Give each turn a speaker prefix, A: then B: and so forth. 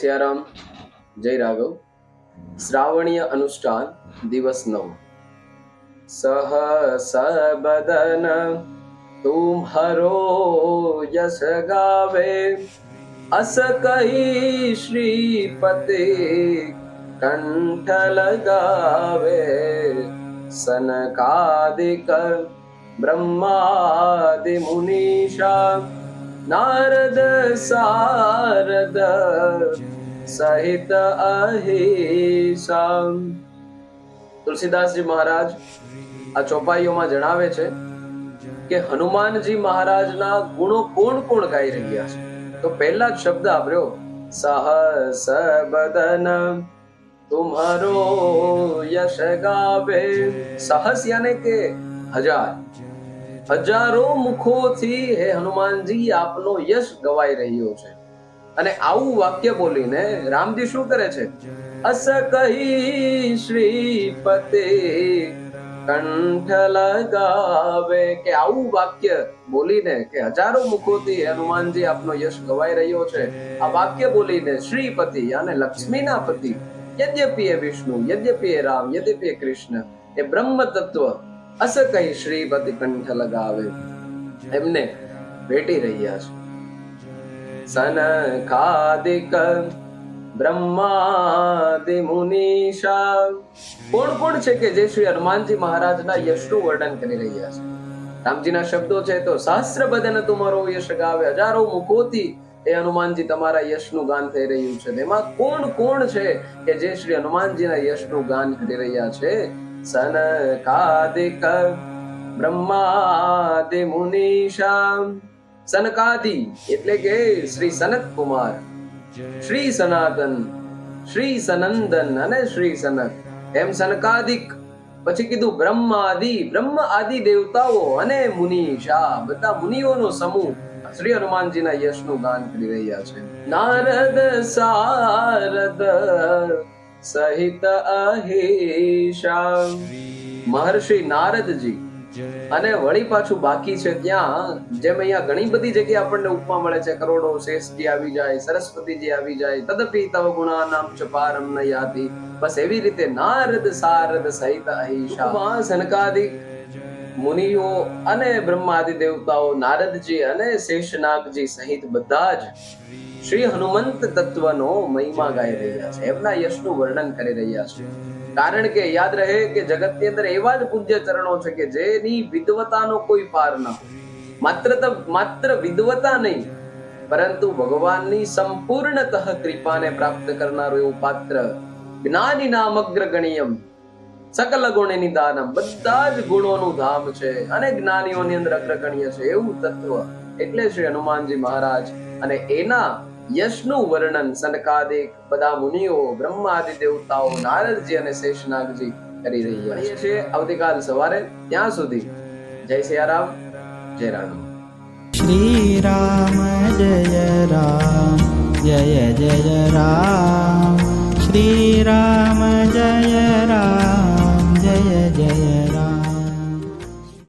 A: સિયારામ જય રાઘવ. શ્રાવણીય અનુષ્ઠાન દિવસ નવ. સહસ બદન તુમ્હરો યશ ગાવે. અસ કહી શ્રીપતે કંઠ લગાવે. સનકાદિક બ્રહ્માદિ મુનિષા નારદ સારદ સહિત અહિસા તુલસીદાસજી મહારાજ આ ચોપાઈઓમાં જણાવે છે કે હનુમાનજી મહારાજના ગુણો કોણ કોણ ગાઈ રહ્યા છે? તો પહેલા જ શબ્દ આપ્યો સહસ બદન તુમ્હારો યશ ગાવે. સહસ યાને કે હજાર. હજારો મુખોથી હે હનુમાનજી આપનો યશ ગવાઈ રહ્યો છે. અને આવું વાક્ય બોલીને રામજી શું કરે છે? અસ કહી શ્રીપતે કંઠ લગાવે કે આવું વાક્ય બોલીને કે હજારો મુખોથી હનુમાનજી આપનો યશ ગવાઈ રહ્યો છે. આ વાક્ય બોલીને શ્રીપતિ અને લક્ષ્મીના પતિ યદ્યપિ વિષ્ણુ, યદ્યપિ રામ, યદ્યપિ કૃષ્ણ એ બ્રહ્મ તત્વ અસ કહી શ્રીપતિ કંઠ લગાવે? એમને ભેટી રહ્યા છે. સનકાદિક બ્રહ્માદિ મુનીષા કોણ કોણ છે કે જે શ્રી હનુમાનજી મહારાજના યશનું વર્ણન કરી રહ્યા છે? રામજીના શબ્દો છે તો સહસ્ર બદન તમારો યશ ગાવે. હજારો મુખોથી એ હનુમાનજી તમારા યશનું ગાન થઈ રહ્યું છે. એમાં કોણ કોણ છે કે જે શ્રી હનુમાનજીના યશનું ગાન કરી રહ્યા છે? સનકાદિક બ્રહ્માદિ મુનિષા સનકાદિ એટલે કે શ્રી સનત કુમાર શ્રી સનાતન શ્રી સનંદન અને શ્રી સનત એમ સનકાદિક પછી કીધું બ્રહ્મ આદિ બ્રહ્મ આદિ દેવતાઓ અને મુનિશા બધા મુનિઓનો સમૂહ શ્રી હનુમાનજીના યશનું ગાન કરી રહ્યા છે। નારદ સારદ સહિત મહર્ષિ નારદજી અને વળી પાછું બાકી છે ત્યાં જેમ અહીંયા ઘણી બધી જગ્યાએ આપણને ઉપમા મળે છે કરોડો શેષજી આવી જાય સરસ્વતીજી આવી જાય તદપી તવ ગુણાનામ ચ પારમ ન યાતિ. બસ એવી રીતે નારદ સારદ સહિત અહિષા સનકાદિક મુનિઓ અને બ્રહ્માદિ દેવતાઓ, નારદજી અને શેષનાગજી સહિત બધા જ શ્રી હનુમંત તત્વનો મહિમા ગાઈ રહ્યા છે. એમના યશનું વર્ણન કરી રહ્યા છે. કારણ કે યાદ રહે કે જગતની અંદર એવા જ પૂજ્ય ચરણો છે કે જેની વિદ્વતાનો કોઈ પાર ન માત્ર માત્ર વિદ્વતા નહીં, પરંતુ ભગવાનની સંપૂર્ણતઃ કૃપાને પ્રાપ્ત કરનારું એવું પાત્ર જ્ઞાની નામ અગ્રગણ્યમ સકલ ગુણની દાનમ બધા જ ગુણોનું ધામ છે. અને જ્ઞાનીઓની અંદર અગ્રગણ્ય છે. એવું તત્વ એટલે શ્રી હનુમાનજી મહારાજ અને એના યશનું વર્ણન સનકાદિક બધા મુનિઓ બ્રહ્માદિ દેવતાઓ નારદજી અને શેષનાગજી કરી રહ્યા છે. આવતીકાલ સવારે ત્યાં સુધી. જય સિયારામ જય રામ.
B: શ્રી રામ જય રામ, જય જય રામ. શ્રી રામ